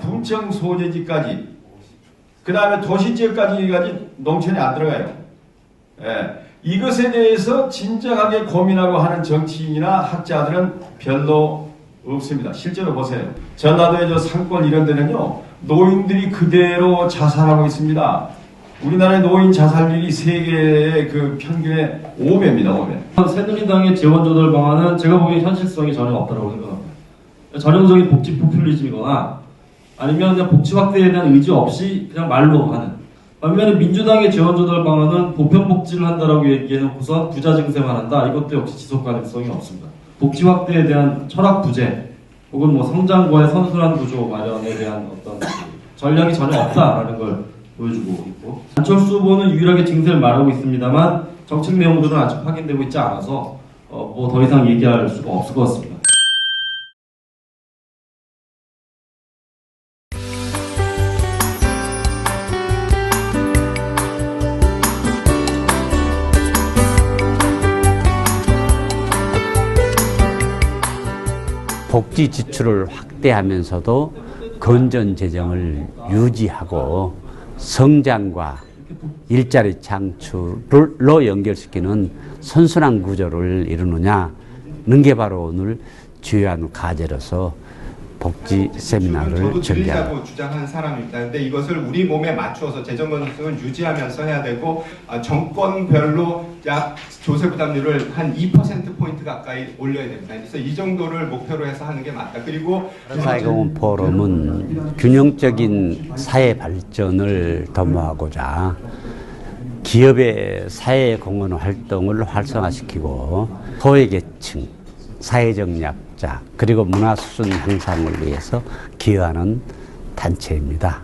군청 소재지까지 그 다음에 도시지역까지까지 농촌이 안 들어가요. 예. 이것에 대해서 진정하게 고민하고 하는 정치인이나 학자들은 별로 없습니다. 실제로 보세요. 전라도의 저 산골 이런 데는요, 노인들이 그대로 자살하고 있습니다. 우리나라의 노인 자살률이 세계의 그 평균의 5배입니다, 5배. 새누리당의 지원 조달 방안은 제가 보기엔 현실성이 전혀 없다고 생각합니다. 전형적인 복지 포퓰리즘이거나 아니면 그냥 복지 확대에 대한 의지 없이 그냥 말로 하는. 반면에 민주당의 지원 조달 방안은 보편 복지를 한다라고 얘기해놓고서 부자 증세만 한다. 이것도 역시 지속 가능성이 없습니다. 복지 확대에 대한 철학 부재 혹은 뭐 성장과의 선순환 구조 마련에 대한 어떤 그 전략이 전혀 없다라는 걸 보여주고 있고 안철수 후보는 유일하게 증세를 말하고 있습니다만 정책 내용들은 아직 확인되고 있지 않아서 어, 뭐 더 이상 얘기할 수가 없을 것 같습니다. 복지 지출을 확대하면서도 건전 재정을 유지하고 성장과 일자리 창출로 연결시키는 선순환 구조를 이루느냐는 게 바로 오늘 주요한 과제로서 복지 세미나를. 줄이자고 주장하는 사람입니다. 근데 이것을 우리 몸에 맞추어서 재정 건전성을 유지하면서 해야 되고 아, 정권별로 약 조세 부담률을 한 2% 포인트 가까이 올려야 됩니다. 그래서 이 정도를 목표로 해서 하는 게 맞다. 그리고 사회공헌 포럼은 균형적인 사회 발전을 도모하고자 기업의 사회 공헌 활동을 활성화시키고 소외계층, 사회적 약 자, 그리고 문화수준 향상을 위해서 기여하는 단체입니다.